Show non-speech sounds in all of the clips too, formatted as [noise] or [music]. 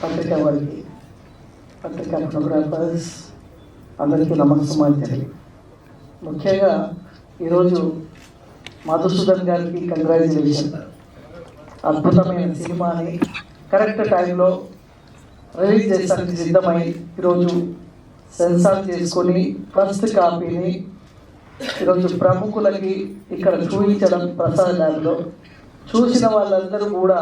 పత్రికా వారికి పత్రికా ఫోటోగ్రాఫర్స్ అందరికీ నమస్కారం ముఖ్యంగా ఈరోజు మధుసూదన్ గారికి కంగ్రాచులేషన్ అద్భుతమైన సినిమాని కరెక్ట్ టైంలో రిలీజ్ చేసడానికి సిద్ధమై ఈరోజు సెన్సార్ చేసుకొని ఫస్ట్ కాపీని ఈరోజు ప్రముఖులకి ఇక్కడ చూపించడం ప్రసాద్ చూసిన వాళ్ళందరూ కూడా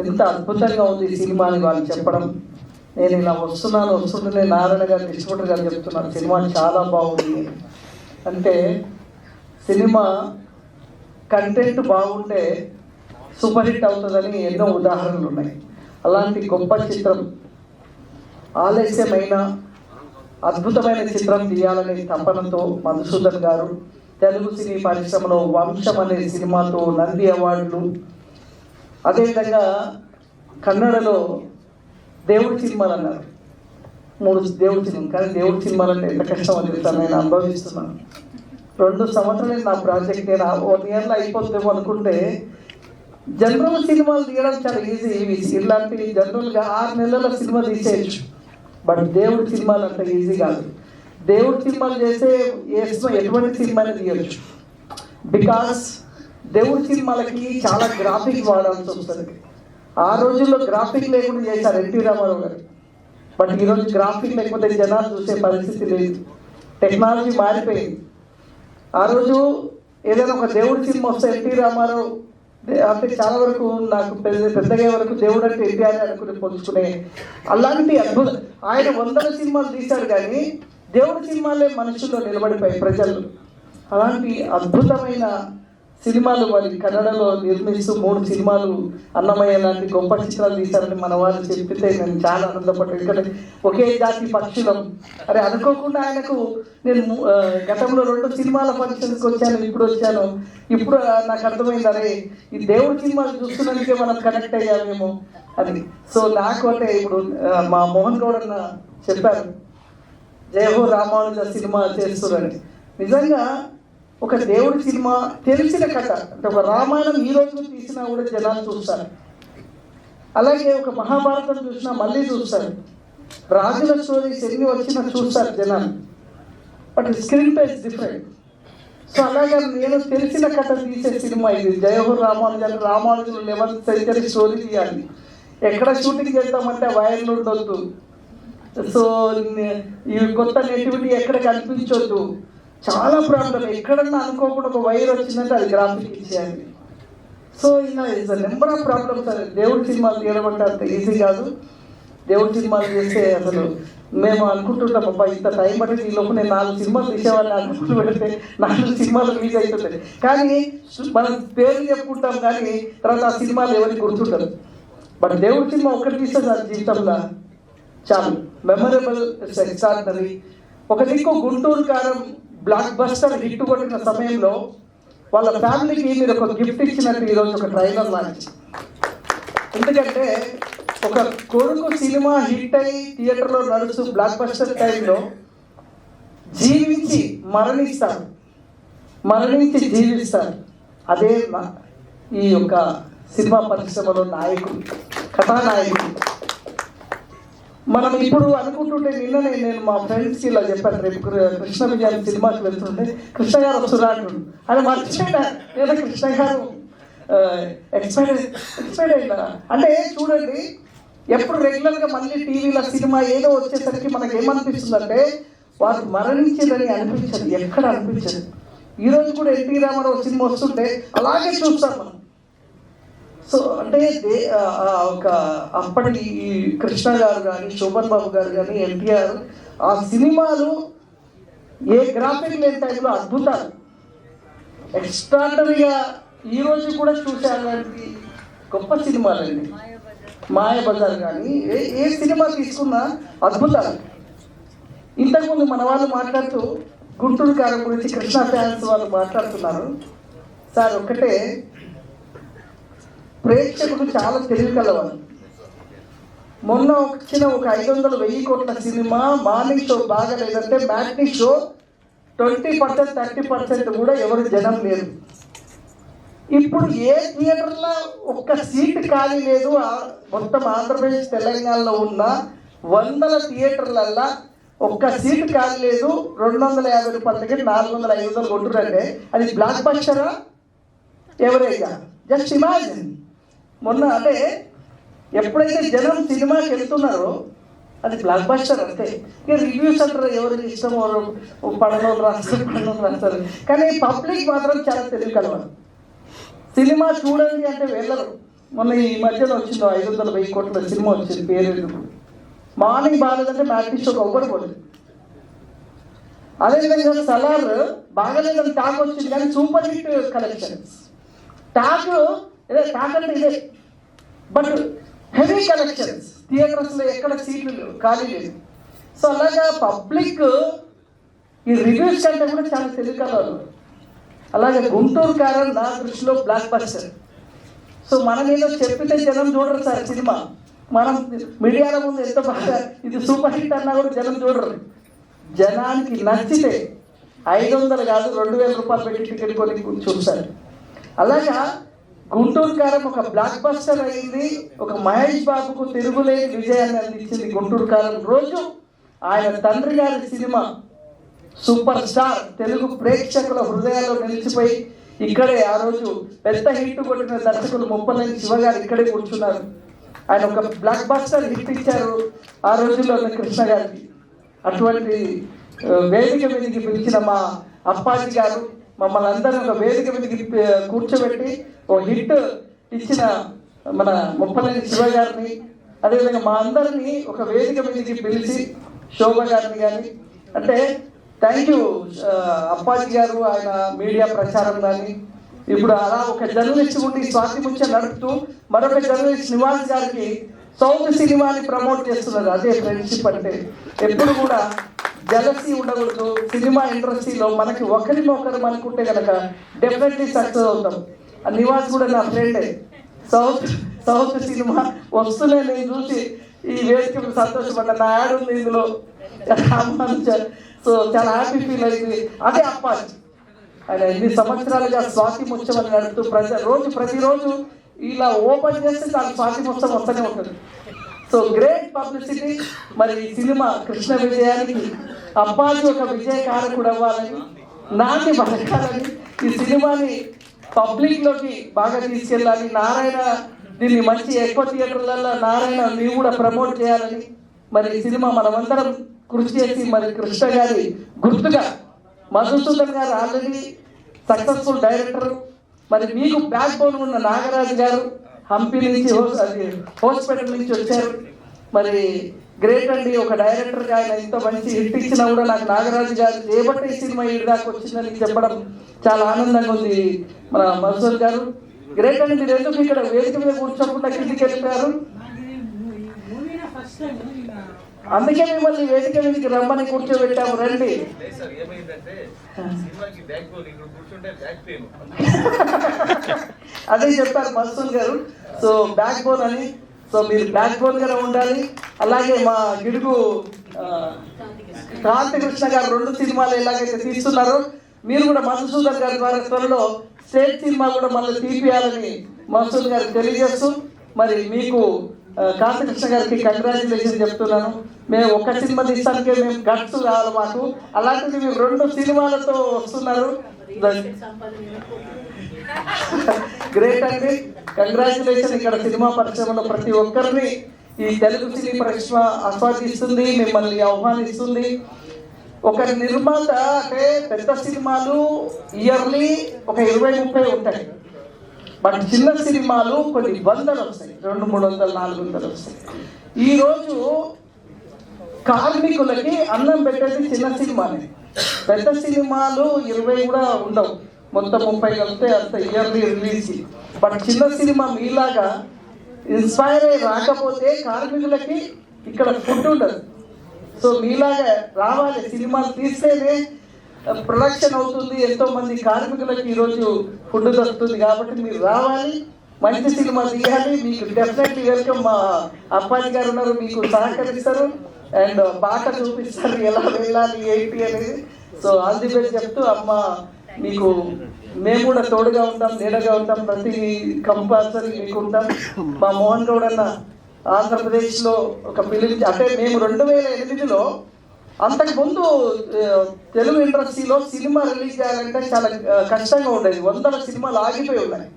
ఎంత అద్భుతంగా ఉంది ఈ సినిమా అని వాళ్ళు చెప్పడం. నేను ఇలా వస్తున్నాను వస్తుంటేనే నారాయణ గారు డిస్ట్రిబ్యూటర్ గారు చెప్తున్నాను సినిమా చాలా బాగుంది. అంటే సినిమా కంటెంట్ బాగుంటే సూపర్ హిట్ అవుతుందని ఎన్నో ఉదాహరణలు ఉన్నాయి. అలాంటి గొప్ప చిత్రం ఆలస్యమైన అద్భుతమైన చిత్రం తీయాలనే తపనతో మధుసూదన్ గారు తెలుగు సినీ పరిశ్రమలో వంశం అనే సినిమాతో నంది అవార్డులు అదేవిధంగా కన్నడలో దేవుడి సినిమాలు అన్నారు. మూడు దేవుడి సినిమా కానీ దేవుడి సినిమాలు అంటే ఎంత కష్టం అని చెప్తాను నేను అనుభవిస్తున్నాను. రెండు సంవత్సరాలు నా ప్రాజెక్ట్ నేను వన్ ఇయర్లో అయిపోతుందేమో అనుకుంటే జనరల్ సినిమాలు తీయడం చాలా ఈజీ. ఇవి ఇలాంటి జనరల్గా ఆరు నెలల సినిమా తీసేయచ్చు. బట్ దేవుడి సినిమాలు అంత ఈజీ కాదు. దేవుడి సినిమాలు చేస్తే ఏ సినిమా ఎటువంటి సినిమాని తీయచ్చు. బికాస్ దేవుడి సినిమాలకి చాలా గ్రాఫిక్ వాడాల్సి వస్తుంది. ఆ రోజుల్లో గ్రాఫిక్ లేకుండా చేశారు ఎన్టీ రామారావు గారు. బట్ ఈరోజు గ్రాఫిక్ లేకపోతే జనాలు చూసే పరిస్థితి లేదు. టెక్నాలజీ మారిపోయింది. ఆ రోజు ఏదైనా ఒక దేవుడి సినిమా వస్తే ఎన్టీ రామారావు అంటే చాలా వరకు నాకు పెద్ద పెద్దగా వరకు దేవుడు అంటే ఎన్టీఆర్ అనుకుని పోల్చుకునే అలాంటి అద్భుత ఆయన వందల సినిమాలు తీశారు కానీ దేవుడి సినిమాలే మనుషుల్లో నిలబడిపోయాయి ప్రజలు అలాంటి అద్భుతమైన సినిమాలు వాళ్ళు కన్నడలో నిర్మిస్తూ మూడు సినిమాలు అన్నమయ్య లాంటి గొప్ప చిత్రాలు తీశారని మన వాళ్ళు చెప్పితే నేను చాలా ఆనందపడ్డాను. ఎందుకంటే ఒకే జాతి పక్షులం. అరే అనుకోకుండా ఆయనకు నేను గతంలో రెండు సినిమాల ఫంక్షన్కి వచ్చాను ఇప్పుడు వచ్చాను. ఇప్పుడు నాకు అర్థమైంది అరే ఈ దేవుడి సినిమాలు చూస్తున్నందుకే మనం కనెక్ట్ అయ్యామేమో అని. సో నాకు అంటే ఇప్పుడు మా మోహన్ గౌడ్ అన్న చెప్పారు జయహో రామానుజ సినిమా చేస్తున్నారని నిజంగా ఒక దేవుడి సినిమా తెలిసిన కథ. అంటే ఒక రామాయణం ఈ రోజు తీసినా కూడా జనాలు చూస్తారు. అలాగే ఒక మహాభారతం చూసినా మళ్ళీ చూస్తారు. రాజుల స్టోరీస్ ఎన్ని వచ్చినా చూస్తారు జనాలు. But screenplay different. సో అలాగే నేను తెలిసిన కథ తీసే సినిమా ఇది. జయహో రామానుజన్ రామానుజులు లెవెన్త్ సెంచరీ స్టోరీ తీయాలి. ఎక్కడ షూటింగ్ చేద్దామంటే వైర్లు ఉండొద్దు సో ఈ కొత్త నెటివిటీ ఎక్కడ కనిపించొద్దు చాలా ప్రాబ్లం ఎక్కడన్నా అనుకోకుండా ఒక వైర్ వచ్చిందంటే అది గ్రాఫిక్ ఇచ్చేయాలి సో ఇలా ఇస్ నెంబర్ ఆఫ్ ప్రాబ్లమ్స్ అది దేవుడి సినిమాలు తీయడం అంత ఈజీ కాదు. దేవుడి సినిమాలు చేస్తే అసలు మేము అనుకుంటుంటాం అబ్బా ఇంత టైం పట్టి ఈ లోపు నేను నాలుగు సినిమాలు తీసేవాళ్ళని అనుకుంటూ పెడితే నాలుగు సినిమాలు రిలీజ్ అవుతుంది కానీ మనం పేరు చెప్పుకుంటాం కానీ తర్వాత ఆ సినిమాలు ఎవరికి గుర్తుండదు. బట్ దేవుడి సినిమా ఒక్కటి తీస్తే నా జీవితంలో చాలు. మెమరబుల్ ఎక్స్ట్రాడినరీ ఒక దిక్కు గుంటూరు కారం బ్లాక్ బస్టర్ హిట్ కొట్టిన సమయంలో వాళ్ళ ఫ్యామిలీకి మీరు ఒక గిఫ్ట్ ఇచ్చినట్టు ఈరోజు ఒక ట్రైలర్ లాంచ్ ఎందుకంటే ఒక కొడుకు సినిమా హిట్ అయి థియేటర్లో నడుస్తూ బ్లాక్ బస్టర్ టైంలో జీవించి మరణిస్తారు మరణించి జీవిస్తారు అదే ఈ యొక్క సినిమా పరిశ్రమలో నాయకుడు కథానాయకుడు. మనం ఇప్పుడు అనుకుంటుంటే నిన్ననే నేను మా ఫ్రెండ్స్ ఇలా చెప్పాను రేపు కృష్ణ విజయాన్ని సినిమాకి వెళ్తుంటే కృష్ణ గారు వస్తున్నాడు అని మర్చిపోయినా లేదా కృష్ణ గారు ఎక్స్పైర్ ఎక్స్పైర్ అయినా అంటే చూడండి ఎప్పుడు రెగ్యులర్గా మళ్ళీ టీవీలో సినిమా ఏదో వచ్చేసరికి మనకి ఏమనిపిస్తుందంటే వారు మరణించిందని అనిపించదు ఎక్కడ అనిపించదు. ఈరోజు కూడా ఎన్టీ రామారావు సినిమా వస్తుంటే అలాగే చూస్తాం మనం. సో అంటే ఒక అప్పటి కృష్ణ గారు కానీ శోభన్ బాబు గారు కానీ ఎన్టీఆర్ ఆ సినిమాలు ఏ గ్రాఫిక్ లేని టైంలో అద్భుతాలు. ఎక్స్ట్రాడనరీగా ఈ రోజు కూడా చూసే అలాంటి గొప్ప సినిమాలండి. మాయబజార్ కానీ ఏ ఏ సినిమా తీసుకున్నా అద్భుతాలు. ఇంతకుముందు మన వాళ్ళు మాట్లాడుతూ గుంటూరు కారం గురించి కృష్ణ ఫ్యాన్స్ వాళ్ళు మాట్లాడుతున్నారు. సార్ ఒక్కటే ప్రేక్షకుడు చాలా తెలివి కలవాలి మొన్న వచ్చిన ఒక ఐదు వందల వెయ్యి కోట్ల సినిమా మార్నింగ్ షో బాగా లేదంటే matinee show twenty percent thirty percent కూడా ఎవరు జనం లేరు ఇప్పుడు ఏ థియేటర్లో ఒక్క సీట్ ఖాళీ లేదు మొత్తం ఆంధ్రప్రదేశ్ తెలంగాణలో ఉన్న వందల థియేటర్లల్లో ఒక్క సీట్ ఖాళీ లేదు రెండు వందల యాభై రూపాయల నాలుగు వందల ఐదు వందలు కొట్టురంటే అది బ్లాక్ బస్టరా ఎవరేగా జస్ట్ ఇమాజిన్ మొన్న అంటే ఎప్పుడైతే జనం సినిమాకి వెళ్తున్నారో అది బ్లాక్ బస్టర్ అంతే. ఇక రివ్యూస్ అంటారు ఎవరికి ఇష్టం ఎవరు పడనో రాస్తారు పడనో రాస్తారు. కానీ పబ్లిక్ మాత్రం చాలా తెలివి కలవాలి సినిమా చూడండి అంటే వెళ్ళరు. మొన్న ఈ మధ్యన వచ్చిందో ఐదు వందల వెయ్యి కోట్ల సినిమా వచ్చింది పేరు మార్నింగ్ బాగాలేదంటే మ్యాట్రిక్ షోకి ఒక్కడు పోలేదు. అదేవిధంగా సలార్ బాగాలేదని టాక్ వచ్చింది కానీ సూపర్ హిట్ కలెక్షన్స్. టాక్ ఇదే. టాక్ అంటే ఇదే బట్ హెవీ కలెక్షన్స్ థియేటర్స్లో ఎక్కడ సీట్లు లేవు ఖాళీ లేదు సో అలాగా పబ్లిక్ ఈ రివ్యూస్ కంటే కూడా చాలా తెలియకలరు అలాగే గుంటూరు కారం నా దృష్టిలో బ్లాక్ బస్టర్ సో మనం ఏదో చెప్పితే జనం చూడరు సార్ సినిమా. మనం మీడియాల ముందు ఎంత బాగా ఇది సూపర్ హిట్ అన్నా కూడా జనం చూడరు. జనానికి నచ్చితే ఐదు వందలు కాదు రెండు వేల రూపాయలు పెట్టి టికెట్ కొని చూస్తారు అలాగా గుంటూరు కారం ఒక బ్లాక్ బస్టర్ అయింది. ఒక మహేష్ బాబుకు తిరుగులేని విజయాన్ని అందించింది గుంటూరు కారం రోజు ఆయన తండ్రి గారి సినిమా సూపర్ స్టార్ తెలుగు ప్రేక్షకుల హృదయాల్లో నిలిచిపోయి ఇక్కడే ఆ రోజు పెద్ద హిట్ కొట్టిన దర్శకులు ముప్పలేని శివగారు ఇక్కడే కూర్చున్నారు. ఆయన ఒక బ్లాక్ బాస్టర్ హిట్ ఇచ్చారు ఆ రోజుల్లో కృష్ణ గారికి. అటువంటి వేదిక మీదకి పిలిచిన మా అప్పాజీ గారు మమ్మల్ని అందరం ఒక వేదిక మీదకి కూర్చోబెట్టి ఓ హిట్ ఇచ్చిన మన ముప్పలేని శివ గారిని అదేవిధంగా మా అందరినీ ఒక వేదిక మీదకి పిలిచి శోభ గారిని కానీ అంటే థ్యాంక్ యూ అప్పాజీ గారు ఆయన మీడియా ప్రచారం కానీ ఇప్పుడు అలా ఒక జర్నలిస్ట్ ఉండి స్వాతి ముచ్చ నడుపుతూ మరొక జర్నలిస్ట్ నివాస్ గారికి సౌండ్ సినిమాని ప్రమోట్ చేస్తున్నారు. అదే ఫ్రెండ్షిప్ అంటే ఎప్పుడు కూడా జలసీ ఉండకూడదు సినిమా ఇండస్ట్రీలో మనకి ఒకరిని ఒకరు మనకుంటే కనుక డెఫినెట్లీ సక్సెస్ అవుతాం. ఆ నివాస్ కూడా నా ఫ్రెండే సౌత్ సౌత్ సినిమా వస్తున్నాయి నేను చూసి ఈ వేదిక మీద సంతోషపడ్డా. నా యాడ్ ఉంది ఇందులో. సో చాలా హ్యాపీ ఫీల్ అయింది. అదే అప్పాజీ. ఆయన ఎన్ని సంవత్సరాలుగా స్వాతి ముత్సవం నడుపుతూ ప్రతి రోజు ప్రతిరోజు ఇలా ఓపెన్ చేస్తే దాని స్వాతి ముత్సవం వస్తూనే ఉంటుంది. సో గ్రేట్ పబ్లిసిటీ మరి ఈ సినిమా కృష్ణ విజయానికి అప్పాజీ ఒక విజయకారకుడు అవ్వాలని నాటి బతకాలని ఈ సినిమాని పబ్లిక్లోకి బాగా తీసుకెళ్ళాలి. నారాయణ దీన్ని మంచి ఎక్కువ థియేటర్లలో నారాయణ నీవు కూడా ప్రమోట్ చేయాలని మరి ఈ సినిమా మనమందరం కృషి చేసి మరి కృష్ణ గారి గుర్తుగా మధుసూదన్ గారు ఆల్రెడీ సక్సెస్ఫుల్ డైరెక్టర్. మరి మీకు బ్యాక్ బోన్ ఉన్న నాగరాజు గారు హంపి నుంచి హాస్పిటల్ నుంచి వచ్చారు. మరి గ్రేట్ అండి ఒక డైరెక్టర్ ఆయన ఇంత మంచి హిట్ ఇచ్చినా కూడా నాకు నాగరాజు గారు చేపట్టే సినిమా ఈ దాకా వచ్చిందని చెప్పడం చాలా ఆనందంగా ఉంది మన మధుసూదన్ గారు. గ్రేట్ అండి మీరు ఎందుకు ఇక్కడ వేదిక మీద కూర్చోకుండా కిందికి వెళ్ళిపోయారు? అందుకే మిమ్మల్ని వేదిక మీదకి రమ్మని కూర్చోబెట్టాము రండి. [laughs] అదే చెప్పారు మస్తూర్ గారు. సో బ్యాక్ బోన్ అని సో మీరు బ్యాక్ బోన్ గానే ఉండాలి. అలాగే మా గిడుగు కాంతి కృష్ణ గారు రెండు సినిమాలు ఎలాగైతే తీస్తున్నారో మీరు కూడా మధుసూదన్ గారి ద్వారా త్వరలో స్టేట్ సినిమా కూడా మళ్ళీ తీపియాలని మధుసూదన్ గారికి తెలియజేస్తూ మరి మీకు ఆ, గారికి కంగ్రాచులేషన్ చెప్తున్నాను. మేము ఒక సినిమా తీస్తానికే మేము గట్స్ కావాలి మాకు. అలాంటిది మేము రెండు సినిమాలతో వస్తున్నారు. గ్రేట్ అండి. కంగ్రాచులేషన్ ఇక్కడ సినిమా పరిశ్రమలో ప్రతి ఒక్కరిని ఈ తెలుగు సినీ పరిశ్రమ ఆస్వాదిస్తుంది మిమ్మల్ని ఆహ్వానిస్తుంది. ఒక నిర్మాత అంటే పెద్ద సినిమాలు ఇయర్లీ ఒక ఇరవై ముప్పై ఉంటాయి. బట్ చిన్న సినిమాలు కొన్ని వందలు వస్తాయి. రెండు మూడు వందలు నాలుగు వందలు వస్తాయి. ఈరోజు కార్మికులకి అన్నం పెట్టేది చిన్న సినిమానే. పెద్ద సినిమాలు ఇరవై కూడా ఉండవు. మొత్తం ముప్పై కలిపితే అంత ఇయర్లీ రిలీజ్. బట్ చిన్న సినిమా మీలాగా ఇన్స్పైర్ అయ్యి రాకపోతే కార్మికులకి ఇక్కడ ఫుడ్ ఉండదు. సో మీలాగా రావాలి సినిమాలు తీస్తేనే ప్రొడక్షన్ అవుతుంది ఎంతో మంది కార్మికులకు ఈరోజు ఫుడ్ దొరుకుతుంది కాబట్టి మీరు రావాలి మంచి సినిమా తీయాలి మీకు డెఫినెట్లీ వెల్కమ్ మా అప్పాజీ గారు ఉన్నారు మీకు సహకరిస్తారు అండ్ బాట చూపిస్తారు ఎలా వెళ్ళాలి ఏంటి అనేది. సో ఆల్ ది బెస్ట్ చెప్తూ అమ్మ మీకు మేము కూడా తోడుగా ఉంటాం నీడగా ఉంటాం ప్రతి కంపల్సరీ మీకు ఉంటాం. మా మోహన్ గౌడ్ అన్న ఆంధ్రప్రదేశ్లో ఒక ఫిలిం అంటే మేము రెండు వేల ఎనిమిదిలో అంతకుముందు తెలుగు ఇండస్ట్రీలో సినిమా రిలీజ్ చేయాలంటే చాలా కష్టంగా ఉండేది. వందల సినిమాలు ఆగిపోయి ఉన్నాయి.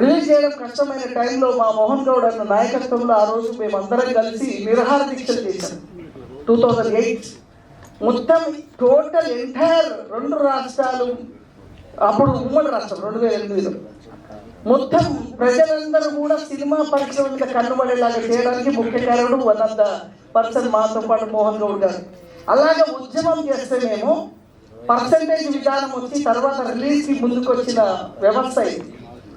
రిలీజ్ చేయడం కష్టమైన టైంలో మా మోహన్ గౌడ్ అన్న నాయకత్వంలో ఆ రోజు మేమందరం కలిసి నిరహార దీక్షలు చేశాం. Two thousand eight. మొత్తం టోటల్ ఎంటైర్ రెండు రాష్ట్రాలు అప్పుడు ఉమ్మడి రాష్ట్రం రెండు వేల ఎనిమిదిలో. మొత్తం ప్రజలందరూ కూడా సినిమా పరిశ్రమ మీద కన్నుబడేలాగా చేయడానికి ముఖ్య కారణుడు వన్ ఆఫ్ ద పర్సన్ మాతో పాటు మోహన్ గౌడ్ గారు. అలాగే ఉద్యమం చేస్తే మేము పర్సంటేజ్ విధానం వచ్చి తర్వాత రిలీజ్కి ముందుకు వచ్చిన వ్యవస్థ ఇది.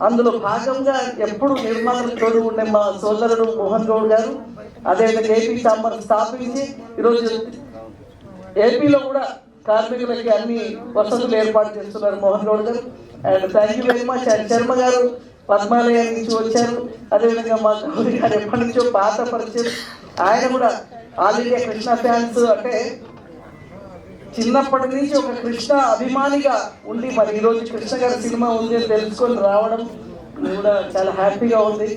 అందులో భాగంగా ఎప్పుడు నిర్మాణం తోడు ఉండే మా సోదరుడు మోహన్ గౌడ్ గారు అదేవిధంగా ఏపీ చాంబర్ స్థాపించి ఈరోజు ఏపీలో కూడా కార్మికులకి అన్ని వసతులు ఏర్పాటు చేస్తున్నారు మోహన్ గౌడ్ గారు. And thank you very much and Sharma గారు పద్మాలయం నుంచి వచ్చారు. అదేవిధంగా మా గౌరీ గారు ఎప్పటి నుంచో పాత పరిచయం. ఆయన కూడా ఆల్ ఇండియా కృష్ణ ఫ్యాన్స్. అంటే చిన్నప్పటి నుంచి ఒక కృష్ణ అభిమానిగా ఉండి మరి ఈరోజు కృష్ణ గారి సినిమా ఉంది అని తెలుసుకొని రావడం కూడా చాలా హ్యాపీగా ఉంది.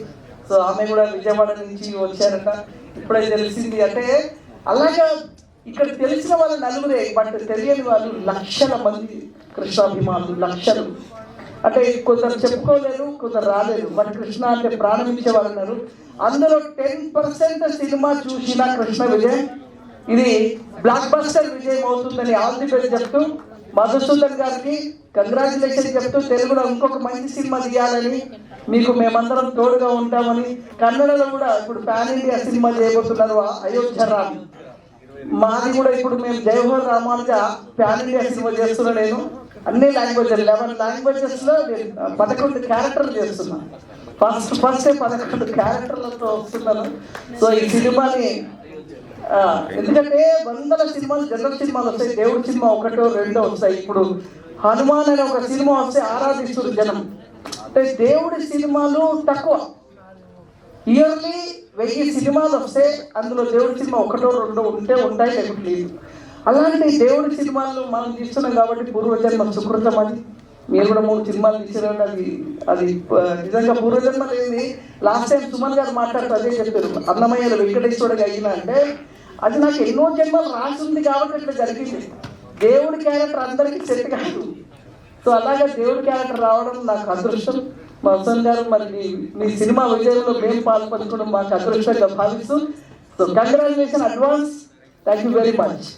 సో ఆమె కూడా విజయవాడ నుంచి వచ్చారట. ఇప్పుడే తెలిసింది. అంటే అలాగా ఇక్కడ తెలిసిన వాళ్ళు నలుగురే బట్ తెలియని వాళ్ళు లక్షల మంది కృష్ణాభిమానులు లక్షలు. అంటే కొందరు చెప్పుకోలేరు కొందరు రాలేరు బట్ కృష్ణ అంటే ప్రారంభించే వాళ్ళు ఉన్నారు. అందులో టెన్ పర్సెంట్ సినిమా చూసిన కృష్ణ విజయ్. ఇది బ్లాక్ బస్టర్ విజయం అవుతుందని ఆల్ ది బెస్ట్ చెప్తూ మధుసూదన్ గారికి కంగ్రాచులేషన్ చెప్తూ తెలుగులో ఇంకొక మంచి సినిమా తీయాలని మీకు మేమందరం తోడుగా ఉంటామని కన్నడలో కూడా ఇప్పుడు పాన్ ఇండియా సినిమా చేయబోతున్నారు అయోధ్య రామ్ మాది కూడా ఇప్పుడు మేము జయహోర్ రామానుజ ఫ్యామిలీ ఇండియా సినిమా చేస్తున్నా నేను. అన్ని లాంగ్వేజ్ లెవెన్ లాంగ్వేజెస్లో పదకొండు క్యారెక్టర్లు చేస్తున్నా. ఫస్ట్ ఫస్ట్ పదకొండు క్యారెక్టర్లతో వస్తున్నాను. సో ఈ సినిమాని ఎందుకంటే వందల సినిమాలు జనరల్ సినిమాలు వస్తాయి దేవుడి సినిమా ఒకటో రెండో వస్తాయి. ఇప్పుడు హనుమాన్ అనే ఒక సినిమా వస్తే ఆరాధిస్తున్నారు జనం. అంటే దేవుడి సినిమాలు తక్కువ. ఇయర్లీ వెయ్యి సినిమాలు వస్తే అందులో దేవుడి సినిమా ఒకటో రెండో ఉంటే ఉంటాయి లేకపోతే లేదు. అలాంటి దేవుడి సినిమాలు మనం తీస్తున్నాం కాబట్టి పూర్వజన్మ సుకృతం అది. మీరు కూడా మూడు సినిమాలు తీసారంటే అది అది నిజంగా పూర్వజన్మ లేని లాస్ట్ టైం సుమన్ గారు మాట్లాడుతూ అదే చెప్పారు. అన్నమయ్యలు వెంకటేశ్వరుడిగా అయినా అంటే అది నాకు ఎన్నో జన్మలు రాసి ఉంది కాబట్టి ఇట్లా జరిగింది. దేవుడి క్యారెక్టర్ అందరికీ సెట్ కాదు. సో అలాగే దేవుడి క్యారెక్టర్ రావడం నాకు అదృష్టం. మా వసంత్ గారు మరి మీ- మీ సినిమా విజయంలో మేము పాల్పంచుకోవడం మాకు అదృష్టంగా భావిస్తూ. So congratulation advance thank you very much